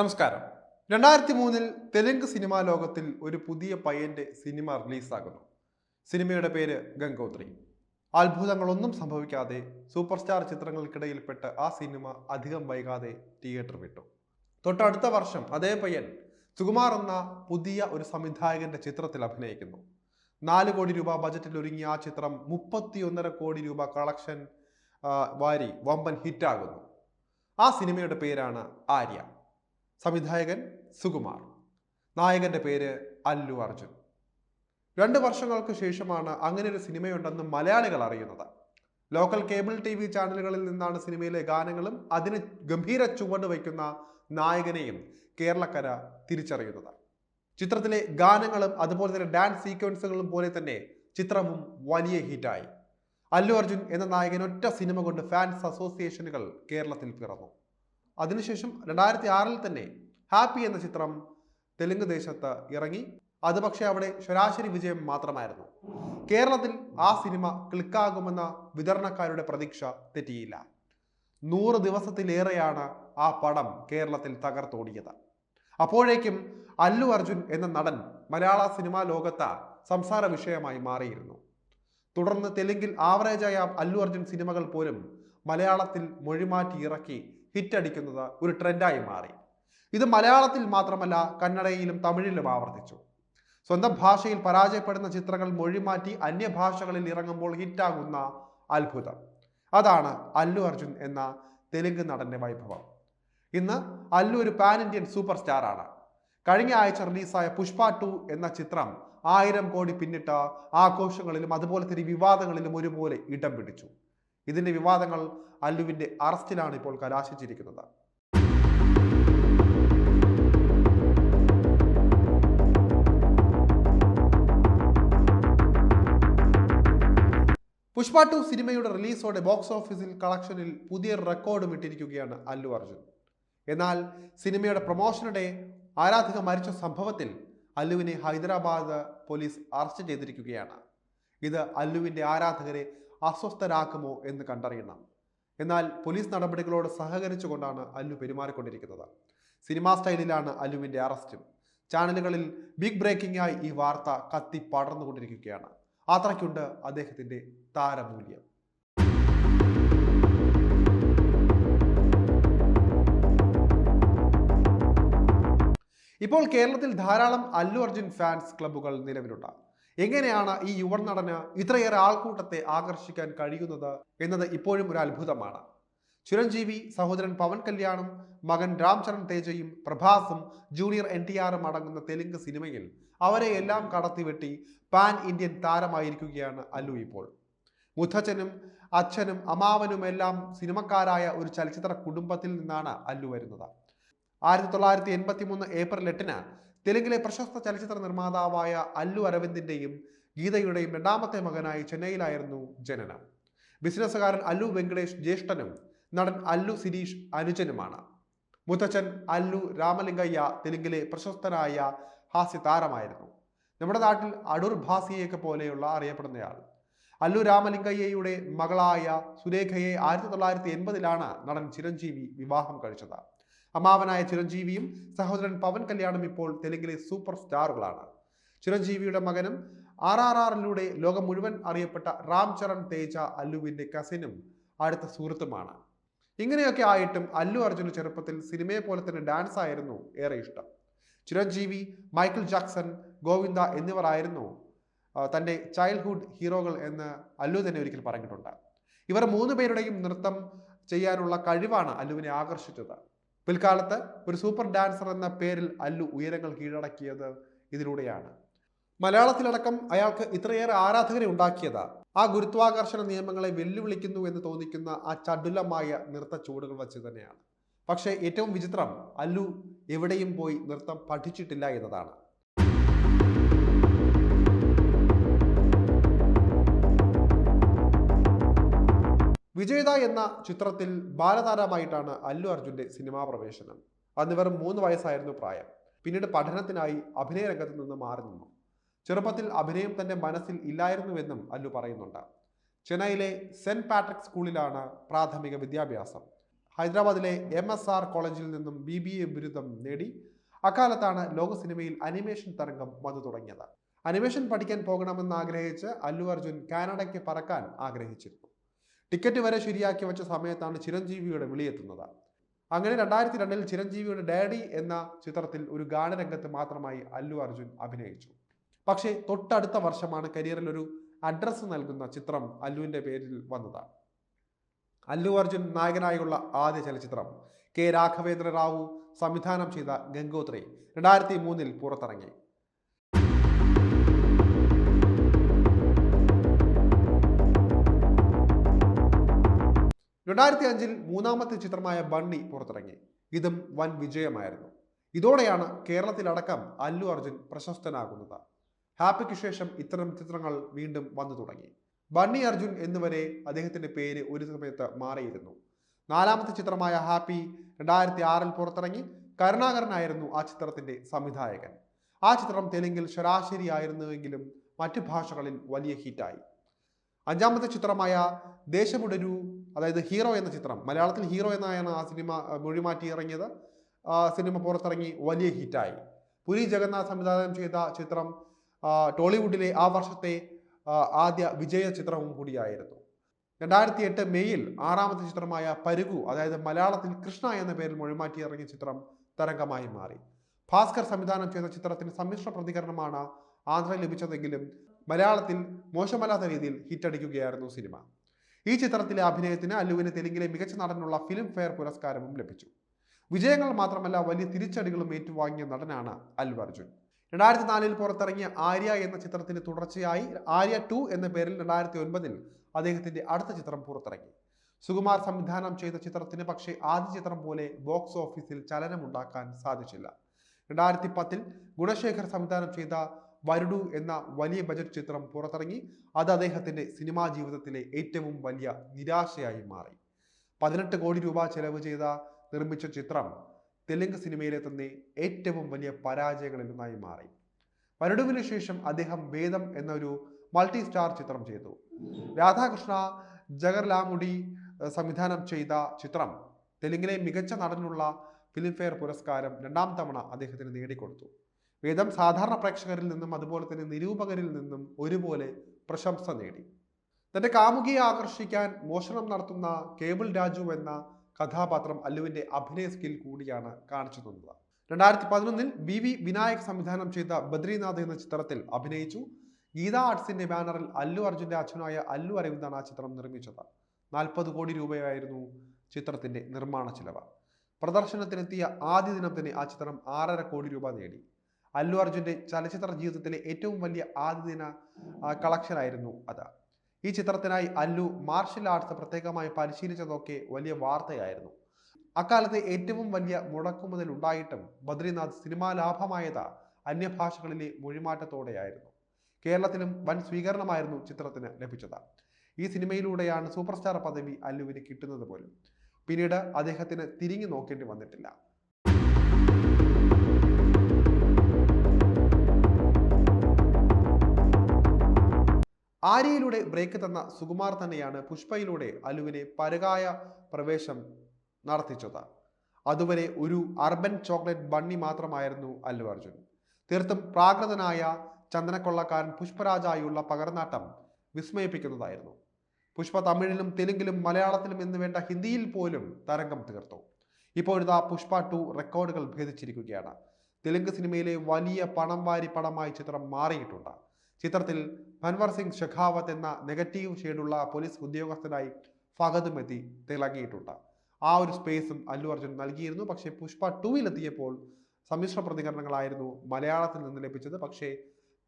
നമസ്കാരം. രണ്ടായിരത്തി മൂന്നിൽ തെലുങ്ക് സിനിമാ ലോകത്തിൽ ഒരു പുതിയ പയ്യന്റെ സിനിമ റിലീസാകുന്നു. സിനിമയുടെ പേര് ഗംഗോത്രി. അത്ഭുതങ്ങളൊന്നും സംഭവിക്കാതെ സൂപ്പർ സ്റ്റാർ ചിത്രങ്ങൾക്കിടയിൽപ്പെട്ട് ആ സിനിമ അധികം വൈകാതെ തിയേറ്റർ വിട്ടു. തൊട്ടടുത്ത വർഷം അതേ പയ്യൻ സുകുമാർ എന്ന പുതിയ ഒരു സംവിധായകന്റെ ചിത്രത്തിൽ അഭിനയിക്കുന്നു. നാല് കോടി രൂപ ബജറ്റിൽ ഒരുങ്ങിയ ആ ചിത്രം മുപ്പത്തിയൊന്നര കോടി രൂപ കളക്ഷൻ വാരി വമ്പൻ ഹിറ്റാകുന്നു. ആ സിനിമയുടെ പേരാണ് ആര്യ. സംവിധായകൻ സുകുമാർ. നായകന്റെ പേര് അല്ലു അർജുൻ. രണ്ട് വർഷങ്ങൾക്ക് ശേഷമാണ് അങ്ങനെ ഒരു സിനിമയുണ്ടെന്ന് മലയാളികൾ അറിയുന്നത്. ലോക്കൽ കേബിൾ ടി വി ചാനലുകളിൽ നിന്നാണ് സിനിമയിലെ ഗാനങ്ങളും അതിന് ഗംഭീര ചുവട് വയ്ക്കുന്ന നായകനെയും കേരളക്കര തിരിച്ചറിയുന്നത്. ചിത്രത്തിലെ ഗാനങ്ങളും അതുപോലെ തന്നെ ഡാൻസ് സീക്വൻസുകളും പോലെ തന്നെ ചിത്രവും വലിയ ഹിറ്റായി. അല്ലു അർജുൻ എന്ന നായകൻ ഒറ്റ സിനിമ കൊണ്ട് ഫാൻസ് അസോസിയേഷനുകൾ കേരളത്തിൽ പിറന്നു. അതിനുശേഷം രണ്ടായിരത്തി ആറിൽ തന്നെ ഹാപ്പി എന്ന ചിത്രം തെലുങ്ക് ദേശത്ത് ഇറങ്ങി. അത് പക്ഷേ അവിടെ ശരാശരി വിജയം മാത്രമായിരുന്നു. കേരളത്തിൽ ആ സിനിമ ക്ലിക്കാകുമെന്ന വിതരണക്കാരുടെ പ്രതീക്ഷ തെറ്റിയില്ല. നൂറ് ദിവസത്തിലേറെയാണ് ആ പടം കേരളത്തിൽ തകർത്തോടിയത്. അപ്പോഴേക്കും അല്ലു അർജുൻ എന്ന നടൻ മലയാള സിനിമാ ലോകത്ത് സംസാര വിഷയമായി മാറിയിരുന്നു. തുടർന്ന് തെലുങ്കിൽ ആവറേജായ അല്ലു അർജുൻ സിനിമകൾ പോലും മലയാളത്തിൽ മൊഴിമാറ്റി ഇറക്കി ഹിറ്റടിക്കുന്നത് ഒരു ട്രെൻഡായി മാറി. ഇത് മലയാളത്തിൽ മാത്രമല്ല കന്നഡയിലും തമിഴിലും ആവർത്തിച്ചു. സ്വന്തം ഭാഷയിൽ പരാജയപ്പെടുന്ന ചിത്രങ്ങൾ മൊഴിമാറ്റി അന്യഭാഷകളിൽ ഇറങ്ങുമ്പോൾ ഹിറ്റാകുന്ന അത്ഭുതം. അതാണ് അല്ലു അർജുൻ എന്ന തെലുങ്ക് നടന്റെ വൈഭവം. ഇന്ന് അല്ലു ഒരു പാൻ ഇന്ത്യൻ സൂപ്പർ സ്റ്റാറാണ്. കഴിഞ്ഞ ആഴ്ച റിലീസായ പുഷ്പ ടു എന്ന ചിത്രം ആയിരം കോടി പിന്നിട്ട ആഘോഷങ്ങളിലും അതുപോലെ തന്നെ വിവാദങ്ങളിലും ഒരുപോലെ ഇടം പിടിച്ചു. ഇതിന്റെ വിവാദങ്ങൾ അല്ലുവിന്റെ അറസ്റ്റിലാണ് ഇപ്പോൾ കലാശിച്ചിരിക്കുന്നത്. പുഷ്പ ടു സിനിമയുടെ റിലീസോടെ ബോക്സ് ഓഫീസിൽ കളക്ഷനിൽ പുതിയ റെക്കോർഡും ഇട്ടിരിക്കുകയാണ് അല്ലു അർജുൻ. എന്നാൽ സിനിമയുടെ പ്രൊമോഷനിടെ ആരാധിക മരിച്ച സംഭവത്തിൽ അല്ലുവിനെ ഹൈദരാബാദ് പോലീസ് അറസ്റ്റ് ചെയ്തിരിക്കുകയാണ്. ഇത് അല്ലുവിന്റെ ആരാധകരെ അസ്വസ്ഥരാക്കുമോ എന്ന് കണ്ടറിയണം. എന്നാൽ പോലീസ് നടപടികളോട് സഹകരിച്ചുകൊണ്ടാണ് അല്ലു പെരുമാറിക്കൊണ്ടിരിക്കുന്നത്. സിനിമാ സ്റ്റൈലിലാണ് അല്ലുവിന്റെ അറസ്റ്റും. ചാനലുകളിൽ ബിഗ് ബ്രേക്കിംഗായി ഈ വാർത്ത കത്തി പടർന്നുകൊണ്ടിരിക്കുകയാണ്. അത്രയ്ക്കുണ്ട് അദ്ദേഹത്തിന്റെ താരമൂല്യം. ഇപ്പോൾ കേരളത്തിൽ ധാരാളം അല്ലു അർജുൻ ഫാൻസ് ക്ലബ്ബുകൾ നിലവിലുണ്ട്. എങ്ങനെയാണ് ഈ യുവൻ നടന് ഇത്രയേറെ ആൾക്കൂട്ടത്തെ ആകർഷിക്കാൻ കഴിയുന്നത് എന്നത് ഇപ്പോഴും ഒരു അത്ഭുതമാണ്. ചിരഞ്ജീവി സഹോദരൻ പവൻ കല്യാണും മകൻ രാംചരൺ തേജയും പ്രഭാസും ജൂനിയർ എൻ ടി ആറും അടങ്ങുന്ന തെലുങ്ക് സിനിമയിൽ അവരെ എല്ലാം കടത്തിവെട്ടി പാൻ ഇന്ത്യൻ താരമായിരിക്കുകയാണ് അല്ലു ഇപ്പോൾ. മുത്തച്ഛനും അച്ഛനും അമ്മാവനും എല്ലാം സിനിമക്കാരായ ഒരു ചലച്ചിത്ര കുടുംബത്തിൽ നിന്നാണ് അല്ലു വരുന്നത്. ആയിരത്തി തൊള്ളായിരത്തി എൺപത്തി മൂന്ന് ഏപ്രിൽ എട്ടിന് തെലുങ്കിലെ പ്രശസ്ത ചലച്ചിത്ര നിർമ്മാതാവായ അല്ലു അരവിന്ദിന്റെയും ഗീതയുടെയും രണ്ടാമത്തെ മകനായി ചെന്നൈയിലായിരുന്നു ജനനം. ബിസിനസ്സുകാരൻ അല്ലു വെങ്കടേഷ് ജ്യേഷ്ഠനും നടൻ അല്ലു സിരീഷ് അനുജനുമാണ്. മുത്തച്ഛൻ അല്ലു രാമലിംഗയ്യ തെലുങ്കിലെ പ്രശസ്തനായ ഹാസ്യതാരമായിരുന്നു നമ്മുടെ നാട്ടിൽ അടൂർ ഭാസിയൊക്കെ പോലെയുള്ള അറിയപ്പെടുന്നയാൾ. അല്ലു രാമലിംഗയ്യയുടെ മകളായ സുരേഖയെ ആയിരത്തി തൊള്ളായിരത്തി എൺപതിലാണ് നടൻ ചിരഞ്ജീവി വിവാഹം കഴിച്ചത്. അമ്മാവനായ ചിരഞ്ജീവിയും സഹോദരൻ പവൻ കല്യാണും ഇപ്പോൾ തെലുങ്കിലെ സൂപ്പർ സ്റ്റാറുകളാണ്. ചിരഞ്ജീവിയുടെ മകനും ആർ ആർ ആറിലൂടെ ലോകം മുഴുവൻ അറിയപ്പെട്ട റാം ചരൺ തേജ അല്ലുവിന്റെ കസിനും അടുത്ത സുഹൃത്തുമാണ്. ഇങ്ങനെയൊക്കെ ആയിട്ടും അല്ലു അർജുന് ചെറുപ്പത്തിൽ സിനിമയെ പോലെ തന്നെ ഡാൻസ് ആയിരുന്നു ഏറെ ഇഷ്ടം. ചിരഞ്ജീവി മൈക്കിൾ ജാക്സൺ ഗോവിന്ദ എന്നിവരായിരുന്നു തന്റെ ചൈൽഡ്ഹുഡ് ഹീറോകൾ എന്ന് അല്ലു തന്നെ ഒരിക്കൽ പറഞ്ഞിട്ടുണ്ട്. ഇവർ മൂന്ന് പേരുടെയും നൃത്തം ചെയ്യാനുള്ള കഴിവാണ് അല്ലുവിനെ ആകർഷിച്ചത്. പിൽക്കാലത്ത് ഒരു സൂപ്പർ ഡാൻസർ എന്ന പേരിൽ അല്ലു ഉയരങ്ങൾ കീഴടക്കിയത് ഇതിലൂടെയാണ്. മലയാളത്തിലടക്കം അയാൾക്ക് ഇത്രയേറെ ആരാധകരെ ഉണ്ടാക്കിയത്. ആ ഗുരുത്വാകർഷണ നിയമങ്ങളെ വെല്ലുവിളിക്കുന്നു എന്ന് തോന്നിക്കുന്ന ആ ചടുലമായ നൃത്ത ചുവടുകൾ വച്ച് തന്നെയാണ്. പക്ഷേ ഏറ്റവും വിചിത്രം അല്ലു എവിടെയും പോയി നൃത്തം പഠിച്ചിട്ടില്ല എന്നതാണ്. വിജയത എന്ന ചിത്രത്തിൽ ബാലതാരമായിട്ടാണ് അല്ലു അർജുന്റെ സിനിമാ പ്രവേശനം. അന്ന് വെറും മൂന്ന് വയസ്സായിരുന്നു പ്രായം. പിന്നീട് പഠനത്തിനായി അഭിനയ രംഗത്ത് നിന്ന് മാറി നിന്നു. ചെറുപ്പത്തിൽ അഭിനയം തന്റെ മനസ്സിൽ ഇല്ലായിരുന്നുവെന്നും അല്ലു പറയുന്നുണ്ട്. ചെന്നൈയിലെ സെന്റ് പാട്രിക് സ്കൂളിലാണ് പ്രാഥമിക വിദ്യാഭ്യാസം. ഹൈദരാബാദിലെ എം എസ് ആർ കോളേജിൽ നിന്നും ബി ബി എ ബിരുദം നേടി അക്കാലത്താണ് ലോക സിനിമയിൽ അനിമേഷൻ തരംഗം വന്നു തുടങ്ങിയത്. അനിമേഷൻ പഠിക്കാൻ പോകണമെന്ന് ആഗ്രഹിച്ച് അല്ലു അർജുൻ കാനഡയ്ക്ക് പറക്കാൻ ആഗ്രഹിച്ചിരുന്നു. ടിക്കറ്റ് വരെ ശരിയാക്കി വെച്ച സമയത്താണ് ചിരഞ്ജീവിയുടെ വിളിയെത്തുന്നത്. അങ്ങനെ രണ്ടായിരത്തി രണ്ടിൽ ചിരഞ്ജീവിയുടെ ഡാഡി എന്ന ചിത്രത്തിൽ ഒരു ഗാനരംഗത്ത് മാത്രമായി അല്ലു അർജുൻ അഭിനയിച്ചു. പക്ഷേ തൊട്ടടുത്ത വർഷമാണ് കരിയറിൽ ഒരു അഡ്രസ്സ് നൽകുന്ന ചിത്രം അല്ലുവിന്റെ പേരിൽ വന്നത്. അല്ലു അർജുൻ നായകനായുള്ള ആദ്യ ചലച്ചിത്രം കെ രാഘവേന്ദ്ര റാവു സംവിധാനം ചെയ്ത ഗംഗോത്രി രണ്ടായിരത്തി മൂന്നിൽ പുറത്തിറങ്ങി. രണ്ടായിരത്തി അഞ്ചിൽ മൂന്നാമത്തെ ചിത്രമായ ബണ്ണി പുറത്തിറങ്ങി. ഇതും വൻ വിജയമായിരുന്നു. ഇതോടെയാണ് കേരളത്തിലടക്കം അല്ലു അർജുൻ പ്രശസ്തനാകുന്നത്. ഹാപ്പിക്ക് ശേഷം ഇത്തരം ചിത്രങ്ങൾ വീണ്ടും വന്നു തുടങ്ങി. ബണ്ണി അർജുൻ എന്നുവരെ അദ്ദേഹത്തിന്റെ പേര് ഒരു സമയത്ത് മാറിയിരുന്നു. നാലാമത്തെ ചിത്രമായ ഹാപ്പി രണ്ടായിരത്തി ആറിൽ പുറത്തിറങ്ങി കരുണാകരനായിരുന്നു ആ ചിത്രത്തിന്റെ സംവിധായകൻ. ആ ചിത്രം തെലുങ്കിൽ ശരാശരി ആയിരുന്നുവെങ്കിലും മറ്റു ഭാഷകളിൽ വലിയ ഹിറ്റായി. അഞ്ചാമത്തെ ചിത്രമായ ദേശമുടരു അതായത് ഹീറോ എന്ന ചിത്രം. മലയാളത്തിൽ ഹീറോ എന്നായാണ് ആ സിനിമ മൊഴി മാറ്റി ഇറങ്ങിയത്. സിനിമ പുറത്തിറങ്ങി വലിയ ഹിറ്റായി. പുരി ജഗന്നാഥ് സംവിധാനം ചെയ്ത ചിത്രം ടോളിവുഡിലെ ആ വർഷത്തെ ആദ്യ വിജയ ചിത്രവും കൂടിയായിരുന്നു. രണ്ടായിരത്തി എട്ട് മെയ്യിൽ ആറാമത്തെ ചിത്രമായ പരുഗു അതായത് മലയാളത്തിൽ കൃഷ്ണ എന്ന പേരിൽ മൊഴിമാറ്റി ഇറങ്ങിയ ചിത്രം തരംഗമായി മാറി. ഭാസ്കർ സംവിധാനം ചെയ്ത ചിത്രത്തിന് സമ്മിശ്ര പ്രതികരണമാണ് ആന്ധ്ര ലഭിച്ചതെങ്കിലും മലയാളത്തിൽ മോശമല്ലാത്ത രീതിയിൽ ഹിറ്റടിക്കുകയായിരുന്നു സിനിമ. ഈ ചിത്രത്തിലെ അഭിനയത്തിന് അല്ലുവിന് തെലുങ്കിലെ മികച്ച നടനുള്ള ഫിലിം ഫെയർ പുരസ്കാരവും ലഭിച്ചു. വിജയങ്ങൾ മാത്രമല്ല വലിയ തിരിച്ചടികളും ഏറ്റുവാങ്ങിയ നടനാണ് അല്ലു അർജുൻ. രണ്ടായിരത്തി നാലിൽ പുറത്തിറങ്ങിയ ആര്യ എന്ന ചിത്രത്തിന് തുടർച്ചയായി ആര്യ ടു എന്ന പേരിൽ രണ്ടായിരത്തി ഒൻപതിൽ അദ്ദേഹത്തിന്റെ അടുത്ത ചിത്രം പുറത്തിറങ്ങി. സുകുമാർ സംവിധാനം ചെയ്ത ചിത്രത്തിന് പക്ഷേ ആദ്യ ചിത്രം പോലെ ബോക്സ് ഓഫീസിൽ ചലനമുണ്ടാക്കാൻ സാധിച്ചില്ല. രണ്ടായിരത്തി പത്തിൽ ഗുണശേഖർ സംവിധാനം ചെയ്ത വരുഡു എന്ന വലിയ ബജറ്റ് ചിത്രം പുറത്തിറങ്ങി അത് അദ്ദേഹത്തിന്റെ സിനിമാ ജീവിതത്തിലെ ഏറ്റവും വലിയ നിരാശയായി മാറി. പതിനെട്ട് കോടി രൂപ ചെലവ് ചെയ്ത നിർമ്മിച്ച ചിത്രം തെലുങ്ക് സിനിമയിലെ തന്നെ ഏറ്റവും വലിയ പരാജയങ്ങളിലൊന്നായി മാറി. വരുടുവിന് ശേഷം അദ്ദേഹം വേദം എന്നൊരു മൾട്ടി സ്റ്റാർ ചിത്രം ചെയ്തു. രാധാകൃഷ്ണ ജഗർലാമുടി സംവിധാനം ചെയ്ത ചിത്രം തെലുങ്കിലെ മികച്ച നടനുള്ള ഫിലിംഫെയർ പുരസ്കാരം രണ്ടാം തവണ അദ്ദേഹത്തിന് നേടിക്കൊടുത്തു. വേദം സാധാരണ പ്രേക്ഷകരിൽ നിന്നും അതുപോലെ തന്നെ നിരൂപകരിൽ നിന്നും ഒരുപോലെ പ്രശംസ നേടി. തന്റെ കാമുകിയെ ആകർഷിക്കാൻ മോഷണം നടത്തുന്ന കേബിൾ രാജു എന്ന കഥാപാത്രം അല്ലുവിന്റെ അഭിനയ സ്കിൽ കൂടിയാണ് കാണിച്ചു തന്നത്. രണ്ടായിരത്തി പതിനൊന്നിൽ ബി വി വിനായക് സംവിധാനം ചെയ്ത ബദ്രീനാഥ് എന്ന ചിത്രത്തിൽ അഭിനയിച്ചു. ഗീത ആർട്സിന്റെ ബാനറിൽ അല്ലു അർജുന്റെ അച്ഛനായ അല്ലു അരവിന്ദാണ് ആ ചിത്രം നിർമ്മിച്ചത്. നാൽപ്പത് കോടി രൂപയായിരുന്നു ചിത്രത്തിന്റെ നിർമ്മാണ ചിലവ്. പ്രദർശനത്തിനെത്തിയ ആദ്യ ദിനം തന്നെ ആ ചിത്രം ആറര കോടി രൂപ നേടി. അല്ലു അർജുന്റെ ചലച്ചിത്ര ജീവിതത്തിലെ ഏറ്റവും വലിയ ആദ്യ ദിന കളക്ഷനായിരുന്നു അത്. ഈ ചിത്രത്തിനായി അല്ലു മാർഷൽ ആർട്സ് പ്രത്യേകമായി പരിശീലിച്ചതൊക്കെ വലിയ വാർത്തയായിരുന്നു. അക്കാലത്തെ ഏറ്റവും വലിയ മുടക്കുമുതൽ ഉണ്ടായിട്ടും ബദ്രിനാഥ് സിനിമാ ലാഭമായത് അന്യഭാഷകളിലെ മൊഴിമാറ്റത്തോടെയായിരുന്നു. കേരളത്തിലും വൻ സ്വീകരണമായിരുന്നു ചിത്രത്തിന് ലഭിച്ചത്. ഈ സിനിമയിലൂടെയാണ് സൂപ്പർ സ്റ്റാർ പദവി അല്ലുവിന് കിട്ടുന്നത് പോലും. പിന്നീട് അദ്ദേഹത്തിന് തിരിഞ്ഞു നോക്കേണ്ടി വന്നിട്ടില്ല. ആര്യയിലൂടെ ബ്രേക്ക് തന്ന സുകുമാർ തന്നെയാണ് പുഷ്പയിലൂടെ അലുവിനെ പരകായ പ്രവേശം നടത്തിച്ചത്. അതുവരെ ഒരു അർബൻ ചോക്ലേറ്റ് ബണ്ണി മാത്രമായിരുന്നു അല്ലു അർജുൻ. തീർത്തും പ്രാകൃതനായ ചന്ദനക്കൊള്ളക്കാരൻ പുഷ്പരാജായുള്ള പകർന്നാട്ടം വിസ്മയിപ്പിക്കുന്നതായിരുന്നു. പുഷ്പ തമിഴിലും തെലുങ്കിലും മലയാളത്തിലും എന്ന് വേണ്ട ഹിന്ദിയിൽ പോലും തരംഗം തീർത്തു. ഇപ്പോഴിതാ പുഷ്പ ടു റെക്കോർഡുകൾ ഭേദിച്ചിരിക്കുകയാണ്. തെലുങ്ക് സിനിമയിലെ വലിയ പണം വാരി പടമായി ചിത്രം മാറിയിട്ടുണ്ട്. ചിത്രത്തിൽ ഭൻവർ സിംഗ് ഷെഖാവത്ത് എന്ന നെഗറ്റീവ് ഷെയ്ഡുള്ള പോലീസ് ഉദ്യോഗസ്ഥനായി ഫഹദും എത്തി തിളങ്ങിയിട്ടുണ്ട്. ആ ഒരു സ്പേസും അല്ലു അർജുൻ നൽകിയിരുന്നു. പക്ഷേ പുഷ്പ ടൂവിലെത്തിയപ്പോൾ സമ്മിശ്ര പ്രതികരണങ്ങളായിരുന്നു മലയാളത്തിൽ നിന്ന് ലഭിച്ചത്. പക്ഷേ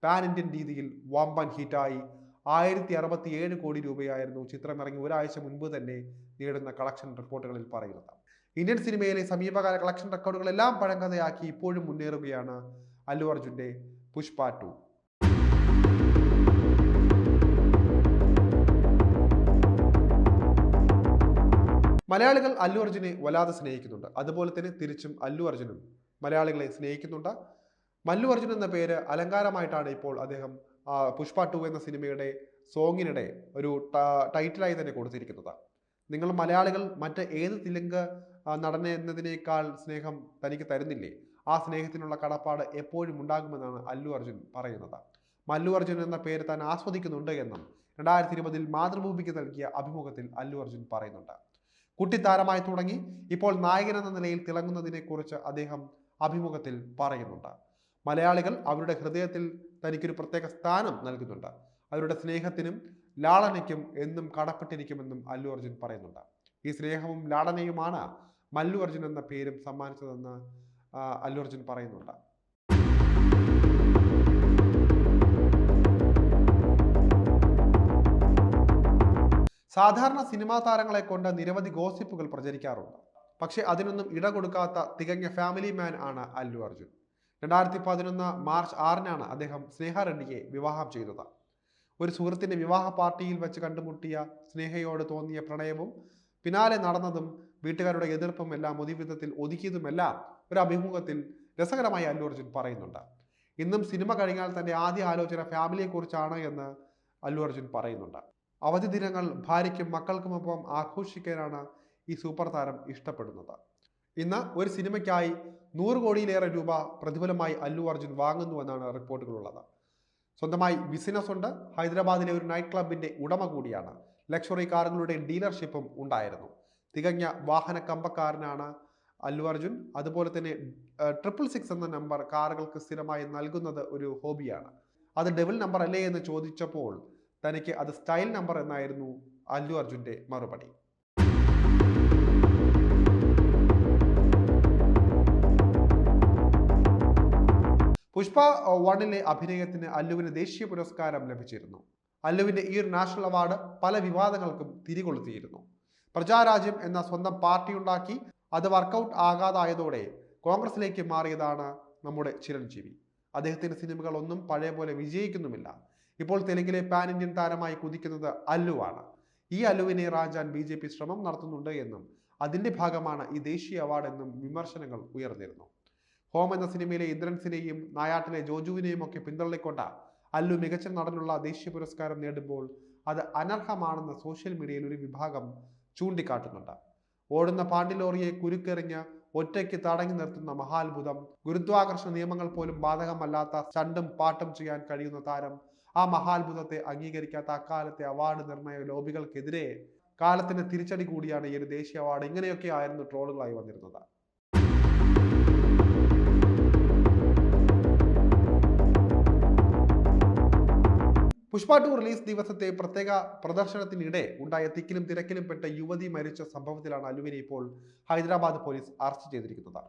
പാൻ ഇന്ത്യൻ രീതിയിൽ വമ്പൻ ഹിറ്റായി. ആയിരത്തി അറുപത്തി ഏഴ് കോടി രൂപയായിരുന്നു ചിത്രം ഇറങ്ങി ഒരാഴ്ച മുൻപ് തന്നെ നേടുന്ന കളക്ഷൻ റിപ്പോർട്ടുകളിൽ പറയുന്നത്. ഇന്ത്യൻ സിനിമയിലെ സമീപകാല കളക്ഷൻ റെക്കോർഡുകളെല്ലാം പഴങ്കഥയാക്കി ഇപ്പോഴും മുന്നേറുകയാണ് അല്ലു അർജുന്റെ പുഷ്പ ടു മലയാളികൾ അല്ലു അർജുനെ വല്ലാതെ സ്നേഹിക്കുന്നുണ്ട്. അതുപോലെ തന്നെ തിരിച്ചും അല്ലു അർജുനും മലയാളികളെ സ്നേഹിക്കുന്നുണ്ട്. മല്ലു അർജുൻ എന്ന പേര് അലങ്കാരമായിട്ടാണ് ഇപ്പോൾ അദ്ദേഹം പുഷ്പ ടു എന്ന സിനിമയുടെ സോങ്ങിനിടെ ഒരു ടൈറ്റിലായി തന്നെ കൊടുത്തിരിക്കുന്നത്. നിങ്ങൾ മലയാളികൾ മറ്റ് ഏത് തെലുങ്ക് നടനെ എന്നതിനേക്കാൾ സ്നേഹം തനിക്ക് തരുന്നില്ലേ? ആ സ്നേഹത്തിനുള്ള കടപ്പാട് എപ്പോഴും ഉണ്ടാകുമെന്നാണ് അല്ലു അർജുൻ പറയുന്നത്. മല്ലു അർജുൻ എന്ന പേര് താൻ ആസ്വദിക്കുന്നുണ്ട് എന്നും രണ്ടായിരത്തി ഇരുപതിൽ മാതൃഭൂമിക്ക് നൽകിയ അഭിമുഖത്തിൽ അല്ലു അർജുൻ പറയുന്നുണ്ട്. കുട്ടിത്താരമായി തുടങ്ങി ഇപ്പോൾ നായകൻ എന്ന നിലയിൽ തിളങ്ങുന്നതിനെക്കുറിച്ച് അദ്ദേഹം അഭിമുഖത്തിൽ പറയുന്നുണ്ട്. മലയാളികൾ അവരുടെ ഹൃദയത്തിൽ തനിക്കൊരു പ്രത്യേക സ്ഥാനം നൽകുന്നുണ്ട്. അവരുടെ സ്നേഹത്തിനും ലാളനയ്ക്കും എന്നും കടപ്പെട്ടിരിക്കുമെന്നും അല്ലു അർജുൻ പറയുന്നുണ്ട്. ഈ സ്നേഹവും ലാളനയുമാണ് മല്ലു അർജുൻ എന്ന പേരും സമ്മാനിച്ചതെന്ന് അല്ലു അർജുൻ പറയുന്നുണ്ട്. സാധാരണ സിനിമാ താരങ്ങളെ കൊണ്ട് നിരവധി ഗോസിപ്പുകൾ പ്രചരിക്കാറുണ്ട്. പക്ഷേ അതിനൊന്നും ഇട കൊടുക്കാത്ത തികഞ്ഞ ഫാമിലി മാൻ ആണ് അല്ലു അർജുൻ. രണ്ടായിരത്തി പതിനൊന്ന് മാർച്ച് ആറിനാണ് അദ്ദേഹം സ്നേഹ റെഡ്ഡിയെ വിവാഹം ചെയ്തത്. ഒരു സുഹൃത്തിന്റെ വിവാഹ പാർട്ടിയിൽ വെച്ച് കണ്ടുമുട്ടിയ സ്നേഹയോട് തോന്നിയ പ്രണയവും പിന്നാലെ നടന്നതും വീട്ടുകാരുടെ എതിർപ്പും എല്ലാം ഒതുവിധത്തിൽ ഒതുക്കിയതുമെല്ലാം ഒരു അഭിമുഖത്തിൽ രസകരമായി അല്ലു അർജുൻ പറയുന്നുണ്ട്. ഇന്നും സിനിമ കഴിഞ്ഞാൽ തന്റെ ആദ്യ ആലോചന ഫാമിലിയെക്കുറിച്ചാണ് എന്ന് അല്ലു അർജുൻ പറയുന്നുണ്ട്. അവധി ദിനങ്ങൾ ഭാര്യയ്ക്കും മക്കൾക്കുമൊപ്പം ആഘോഷിക്കാനാണ് ഈ സൂപ്പർ താരം ഇഷ്ടപ്പെടുന്നത്. ഇന്ന് ഒരു സിനിമയ്ക്കായി നൂറ് കോടിയിലേറെ രൂപ പ്രതിഫലമായി അല്ലു അർജുൻ വാങ്ങുന്നു എന്നാണ് റിപ്പോർട്ടുകളുള്ളത്. സ്വന്തമായി ബിസിനസ് ഉണ്ട്. ഹൈദരാബാദിലെ ഒരു നൈറ്റ് ക്ലബിന്റെ ഉടമ കൂടിയാണ്. ലക്ഷറി കാറുകളുടെ ഡീലർഷിപ്പും ഉണ്ടായിരുന്നു. തികഞ്ഞ വാഹന കമ്പക്കാരനാണ് അല്ലു അർജുൻ. അതുപോലെ തന്നെ ട്രിപ്പിൾ സിക്സ് എന്ന നമ്പർ കാറുകൾക്ക് സ്ഥിരമായി നൽകുന്നത് ഒരു ഹോബിയാണ് അത് ഡബിൾ നമ്പർ അല്ലേ എന്ന് ചോദിച്ചപ്പോൾ തനിക്ക് അത് സ്റ്റൈൽ നമ്പർ എന്നായിരുന്നു അല്ലു അർജുന്റെ മറുപടി. പുഷ്പ വണ്ണിലെ അഭിനയത്തിന് അല്ലുവിന് ദേശീയ പുരസ്കാരം ലഭിച്ചിരുന്നു. അല്ലുവിന്റെ ഈ ഒരു നാഷണൽ അവാർഡ് പല വിവാദങ്ങൾക്കും തിരികൊളുത്തിയിരുന്നു. പ്രജാരാജ്യം എന്ന സ്വന്തം പാർട്ടി ഉണ്ടാക്കി അത് വർക്കൗട്ട് ആകാതായതോടെ കോൺഗ്രസിലേക്ക് മാറിയതാണ് നമ്മുടെ ചിരഞ്ജീവി. അദ്ദേഹത്തിന്റെ സിനിമകളൊന്നും പഴയ പോലെ വിജയിക്കുന്നുമില്ല. ഇപ്പോൾ തെലുങ്കിലെ പാൻ ഇന്ത്യൻ താരമായി കുതിക്കുന്നത് അല്ലുവാണ്. ഈ അല്ലുവിനെ റാഞ്ചാൻ ബി ജെ പി ശ്രമം നടത്തുന്നുണ്ട് എന്നും അതിന്റെ ഭാഗമാണ് ഈ ദേശീയ അവാർഡ് എന്നും വിമർശനങ്ങൾ ഉയർന്നിരുന്നു. ഹോം എന്ന സിനിമയിലെ ഇന്ദ്രൻസിനെയും നായാട്ടിലെ ജോജുവിനെയും ഒക്കെ പിന്തള്ളിക്കൊണ്ട അല്ലു മികച്ച നടനുള്ള ദേശീയ പുരസ്കാരം നേടുമ്പോൾ അത് അനർഹമാണെന്ന് സോഷ്യൽ മീഡിയയിൽ ഒരു വിഭാഗം ചൂണ്ടിക്കാട്ടുന്നുണ്ട്. ഓടുന്ന പാണ്ടിലോറിയെ കുരുക്കെറിഞ്ഞ് ഒറ്റയ്ക്ക് തടങ്ങി നിർത്തുന്ന മഹാത്ഭുതം ഗുരുത്വാകർഷണ നിയമങ്ങൾ പോലും ബാധകമല്ലാത്ത ചണ്ടും പാട്ടും ചെയ്യാൻ കഴിയുന്ന താരം ആ മഹാത്ഭുതത്തെ അംഗീകരിക്കാത്ത അക്കാലത്തെ അവാർഡ് നിർണയ ലോബികൾക്കെതിരെ കാലത്തിന്റെ തിരിച്ചടി കൂടിയാണ് ഈ ഒരു ദേശീയ അവാർഡ്. ഇങ്ങനെയൊക്കെ ആയിരുന്നു ട്രോളുകളായി വന്നിരുന്നത്. പുഷ്പ ടു റിലീസ് ദിവസത്തെ പ്രത്യേക പ്രദർശനത്തിനിടെ ഉണ്ടായ തിക്കിലും തിരക്കിലും പെട്ട യുവതി മരിച്ച സംഭവത്തിലാണ് അലുവിനെ ഇപ്പോൾ ഹൈദരാബാദ് പോലീസ് അറസ്റ്റ് ചെയ്തിരിക്കുന്നത്.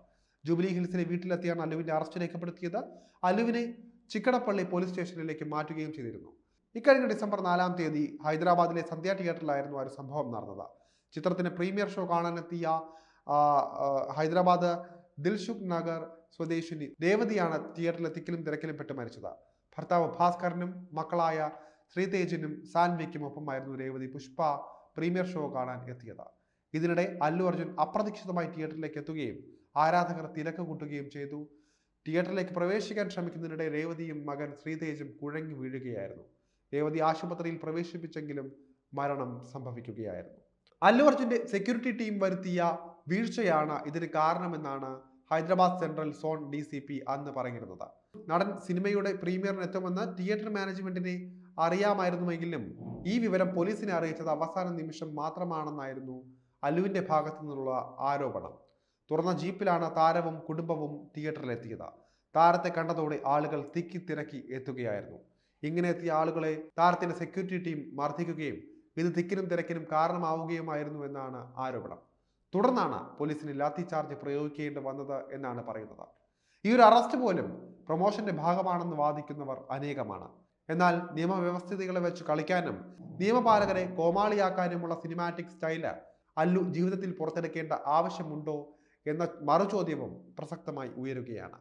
ജൂബിലി ഹിൽസിലെ വീട്ടിലെത്തിയാണ് അലുവിനെ അറസ്റ്റ് രേഖപ്പെടുത്തിയത്. അല്ലുവിനെ ചിക്കടപ്പള്ളി പോലീസ് സ്റ്റേഷനിലേക്ക് മാറ്റുകയും ചെയ്തിരുന്നു. ഇക്കഴിഞ്ഞ ഡിസംബർ നാലാം തീയതി ഹൈദരാബാദിലെ സന്ധ്യ തിയേറ്ററിലായിരുന്നു ആ ഒരു സംഭവം നടന്നത്. ചിത്രത്തിന് പ്രീമിയർ ഷോ കാണാനെത്തിയ ഹൈദരാബാദ് ദിൽഷുഖ് നഗർ സ്വദേശിനി ദേവതിയാണ് തിയേറ്ററിലെ തിക്കിലും തിരക്കിലും പെട്ട് മരിച്ചത്. ഭർത്താവ് ഭാസ്കരനും മക്കളായ ശ്രീതേജിനും സാൻവിക്കും ഒപ്പമായിരുന്നു രേവതി പുഷ്പ പ്രീമിയർ ഷോ കാണാൻ എത്തിയത്. ഇതിനിടെ അല്ലു അർജുൻ അപ്രതീക്ഷിതമായി തിയേറ്ററിലേക്ക് എത്തുകയും ആരാധകർ തിരക്ക് കൂട്ടുകയും ചെയ്തു. തിയേറ്ററിലേക്ക് പ്രവേശിക്കാൻ ശ്രമിക്കുന്നതിനിടെ രേവതിയും മകൻ ശ്രീതേജും കുഴങ്ങി വീഴുകയായിരുന്നു. രേവതി ആശുപത്രിയിൽ പ്രവേശിപ്പിച്ചെങ്കിലും മരണം സംഭവിക്കുകയായിരുന്നു. അല്ലു അർജുന്റെ സെക്യൂരിറ്റി ടീം വരുത്തിയ വീഴ്ചയാണ് ഇതിന് കാരണമെന്നാണ് Hyderabad central zone D C P അന്ന് പറഞ്ഞിരുന്നത്. നടൻ സിനിമയുടെ പ്രീമിയറിന് എത്തുമെന്ന് തിയേറ്റർ മാനേജ്മെന്റിനെ അറിയാമായിരുന്നുവെങ്കിലും ഈ വിവരം പോലീസിനെ അറിയിച്ചത് അവസാന നിമിഷം മാത്രമാണെന്നായിരുന്നു അല്ലുവിന്റെ ഭാഗത്തു നിന്നുള്ള ആരോപണം. തുറന്ന ജീപ്പിലാണ് താരവും കുടുംബവും തിയേറ്ററിലെത്തിയത്. താരത്തെ കണ്ടതോടെ ആളുകൾ തിക്കി തിരക്കി എത്തുകയായിരുന്നു. ഇങ്ങനെ എത്തിയ ആളുകളെ താരത്തിന്റെ സെക്യൂരിറ്റി ടീം മർദ്ദിക്കുകയും ഇത് തിക്കിനും തിരക്കിനും കാരണമാവുകയുമായിരുന്നു എന്നാണ് ആരോപണം. തുടർന്നാണ് പോലീസിന് ലാത്തി ചാർജ് പ്രയോഗിക്കേണ്ടി വന്നത് എന്നാണ് പറയുന്നത്. ഈ ഒരു അറസ്റ്റ് പോലും പ്രൊമോഷന്റെ ഭാഗമാണെന്ന് വാദിക്കുന്നവർ അനേകമാണ്. എന്നാൽ നിയമവ്യവസ്ഥിതികളെ വെച്ച് കളിക്കാനും നിയമപാലകരെ കോമാളിയാക്കാനുമുള്ള സിനിമാറ്റിക് സ്റ്റൈൽ അല്ലു ജീവിതത്തിൽ പുറത്തെടുക്കേണ്ട ആവശ്യമുണ്ടോ എന്ന മറുചോദ്യവും പ്രസക്തമായി ഉയരുകയാണ്.